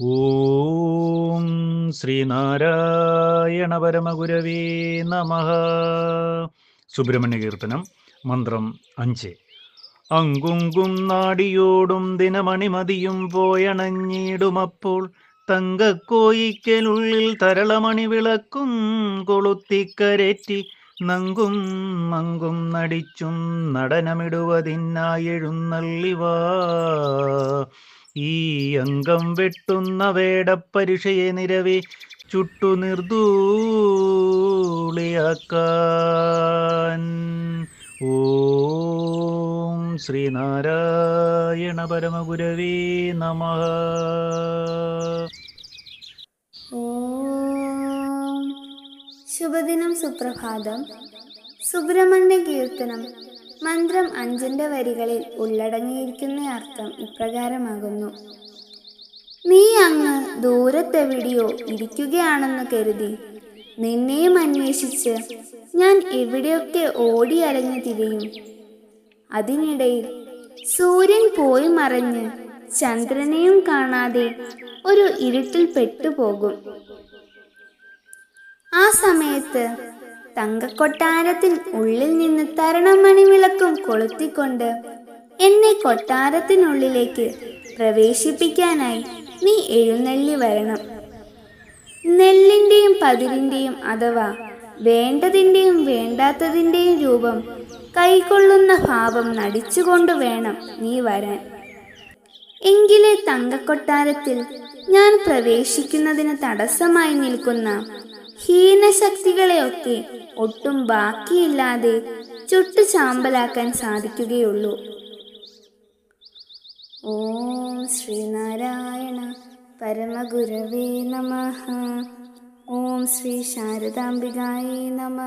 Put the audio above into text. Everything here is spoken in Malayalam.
ഓം ശ്രീനാരായണ പരമഗുരവേ നമ. സുബ്രഹ്മണ്യ കീർത്തനം മന്ത്രം അഞ്ച്. അങ്കുങ്കും നാടിയോടും ദിനമണിമതിയും പോയണഞ്ഞിടുമപ്പോൾ തങ്കക്കോയിക്കലുള്ളിൽ തരളമണി വിളക്കും കൊളുത്തിക്കരറ്റി നങ്കും മങ്കും നടിച്ചും നടനമിടുവതിനായെഴുന്നള്ളിവാ. ഈ അംഗം വെട്ടുന്ന വേടപ്പരിഷയെ നിരവേ ചുട്ടു നിർദൂളിയാക്കാൻ. ഓം ശ്രീനാരായണ പരമഗുരവേ നമ. ശുഭദിനം സുപ്രഭാതം. സുബ്രഹ്മണ്യ കീർത്തനം. മന്ത്രം അഞ്ചിന്റെ വരികളിൽ ഉള്ളടങ്ങിയിരിക്കുന്ന അർത്ഥം ഇപ്രകാരമാകുന്നു. നീ അങ്ങ് ദൂരത്തെവിടെയോ ഇരിക്കുകയാണെന്ന് കരുതി നിന്നെയും അന്വേഷിച്ച് ഞാൻ എവിടെയൊക്കെ ഓടി അലഞ്ഞു തിരിയും. അതിനിടയിൽ സൂര്യൻ പോയി മറഞ്ഞ് ചന്ദ്രനെയും കാണാതെ ഒരു ഇരുട്ടിൽ പെട്ടുപോകും. ആ സമയത്ത് തങ്കക്കൊട്ടാരത്തിൽ ഉള്ളിൽ നിന്ന് തരണമണി വിളക്കും കൊളുത്തിക്കൊണ്ട് എന്നെ കൊട്ടാരത്തിനുള്ളിലേക്ക് പ്രവേശിപ്പിക്കാനായി നീ എഴുന്നള്ളി വരണം. നെല്ലിന്റെയും പതിരിന്റെയും അഥവാ വേണ്ടതിന്റെയും വേണ്ടാത്തതിന്റെയും രൂപം കൈക്കൊള്ളുന്ന ഭാവം നടിച്ചുകൊണ്ട് വേണം നീ വരാൻ. എങ്കിലേ തങ്കക്കൊട്ടാരത്തിൽ ഞാൻ പ്രവേശിക്കുന്നതിന് തടസ്സമായി നിൽക്കുന്ന ഹീനശക്തികളെയൊക്കെ ഒട്ടും ബാക്കിയില്ലാതെ ചുട്ടു ചാമ്പലാക്കാൻ സാധിക്കുകയുള്ളൂ. ഓം ശ്രീനാരായണ പരമഗുരവേ നമ. ഓം ശ്രീ ശാരദാംബികായേ നമ.